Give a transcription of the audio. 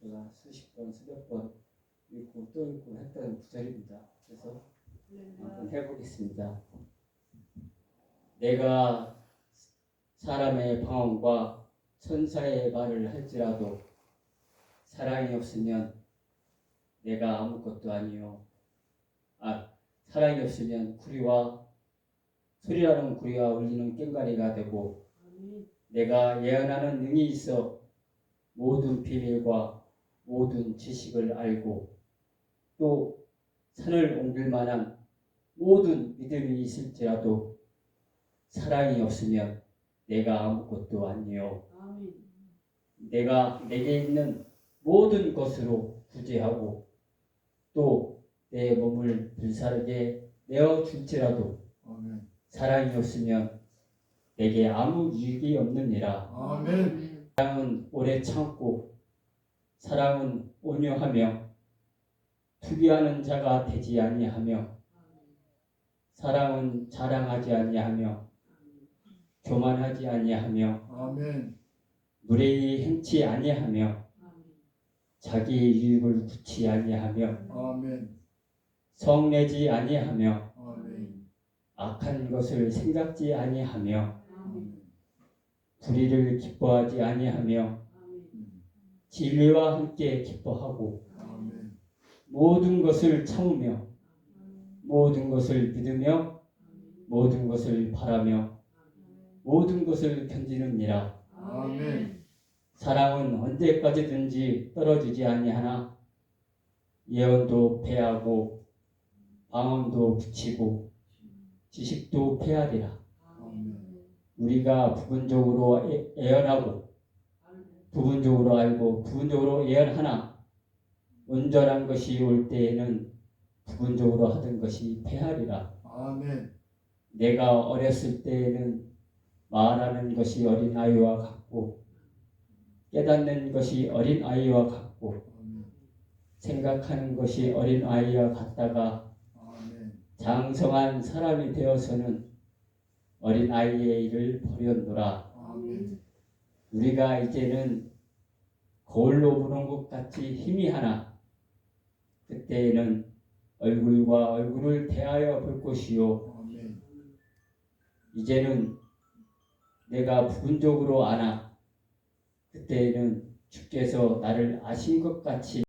제가 수십 번, 수백 번 읽고 또 읽고 했던 구절입니다. 그래서 한번 해보겠습니다. 내가 사람의 방언과 천사의 말을 할지라도 사랑이 없으면 내가 아무것도 아니요. 아, 사랑이 없으면 구리와 소리라는 구리와 울리는 꽹가리가 되고 내가 예언하는 능이 있어 모든 비밀과 모든 지식을 알고 또 산을 옮길 만한 모든 믿음이 있을지라도 사랑이 없으면 내가 아무것도 아니요. 내가 내게 있는 모든 것으로 구제하고 또 내 몸을 불사르게 내어 줄지라도 아멘. 사랑이 없으면 내게 아무 유익이 없느니라. 아멘. 사랑은 오래 참고 사랑은 온유하며 투기하는 자가 되지 아니하며 사랑은 자랑하지 아니하며 교만하지 아니하며 아멘. 무례히 행치 아니하며 자기의 유익을 굳이 아니하며 아멘. 성내지 아니하며 아멘. 악한 것을 생각지 아니하며. 불의를 기뻐하지 아니하며 진리와 함께 기뻐하고 아멘. 모든 것을 참으며 모든 것을 믿으며 모든 것을 바라며 모든 것을 견디느니라 아멘. 사랑은 언제까지든지 떨어지지 아니하나 예언도 패하고 방언도 붙이고 지식도 패하리라 아멘. 우리가 부분적으로 애- 예언하고 부분적으로 알고 부분적으로 예언하나 온전한 것이 올 때에는 부분적으로 하던 것이 패하리라 아멘. 내가 어렸을 때에는 말하는 것이 어린 아이와 같고 깨닫는 것이 어린 아이와 같고 아멘. 생각하는 것이 어린 아이와 같다가 아멘. 장성한 사람이 되어서는 어린 아이의 일을 버렸노라. 아멘. 우리가 이제는 거울로 보는 것 같이 힘이 하나 그때에는 얼굴과 얼굴을 대하여 볼 것이요 아멘. 이제는 내가 부분적으로 아나 그때에는 주께서 나를 아신 것 같이